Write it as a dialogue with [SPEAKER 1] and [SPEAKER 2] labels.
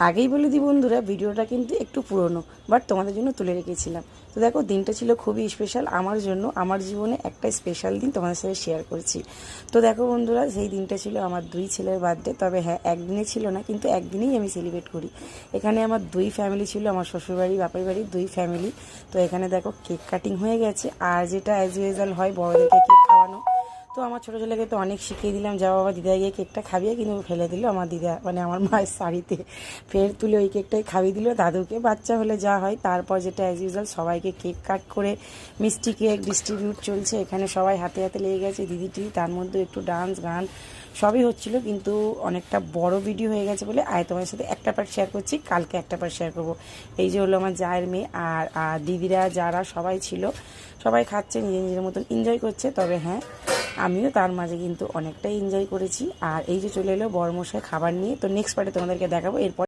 [SPEAKER 1] আগেই বলে দিই বন্ধুরা, ভিডিওটা কিন্তু একটু পুরনো বাট তোমাদের জন্য তুলে রেখেছিলাম। তো দেখো, দিনটা ছিল খুবই স্পেশাল আমার জন্য, আমার জীবনে একটা স্পেশাল দিন তোমাদের সাথে শেয়ার করছি। তো দেখো বন্ধুরা, সেই দিনটা ছিল আমার দুই ছেলের বার্থডে তবে হ্যাঁ একদিনে ছিল না, কিন্তু একদিনেই আমি সেলিব্রেট করি। এখানে আমার দুই ফ্যামিলি ছিল, আমার শ্বশুরবাড়ি, বাপের বাড়ি, দুই ফ্যামিলি তো এখানে দেখো কেক কাটিং হয়ে গেছে, আর যেটা অ্যাজ ইউজুয়াল হয়, বড়দেরকে কেক খাওয়ানো তো আমার ছোটো ছেলেকে তো অনেক শিখিয়ে দিলাম যা বাবা দিদা গিয়ে কেকটা খাবিয়ে কিন্তু ফেলে দিল। আমার দিদা মানে আমার মায়ের শাড়িতে ফের তুলে ওই কেকটাই খাইয়ে দিল। দাদুকে বাচ্চা হলে যা হয়, তারপর যেটা অ্যাজ ইউজুয়াল সবাইকে কেক কাট করে মিষ্টি কেক ডিস্ট্রিবিউট চলছে। এখানে সবাই হাতে হাতে লেগে গেছে দিদিটি তার মধ্যে একটু ডান্স গান সবই হচ্ছিল। কিন্তু অনেকটা বড় ভিডিও হয়ে গেছে বলে আয় তোমার সাথে একটা পার্ট শেয়ার করছি, কালকে একটা পার্ট শেয়ার করব। এই যে হলো আমার জায়ের মেয়ে আর আর দিদিরা যারা সবাই ছিল, সবাই খাচ্ছে, নিজের নিজের মতন এনজয় করছে। তবে হ্যাঁ আমিও তার মাঝে কিন্তু অনেকটাই এনজয় করেছি। আর এই যে চলে এলো বরমশাই খাবার নিয়ে, তো নেক্সট পার্টে তোমাদেরকে দেখাবো। এরপর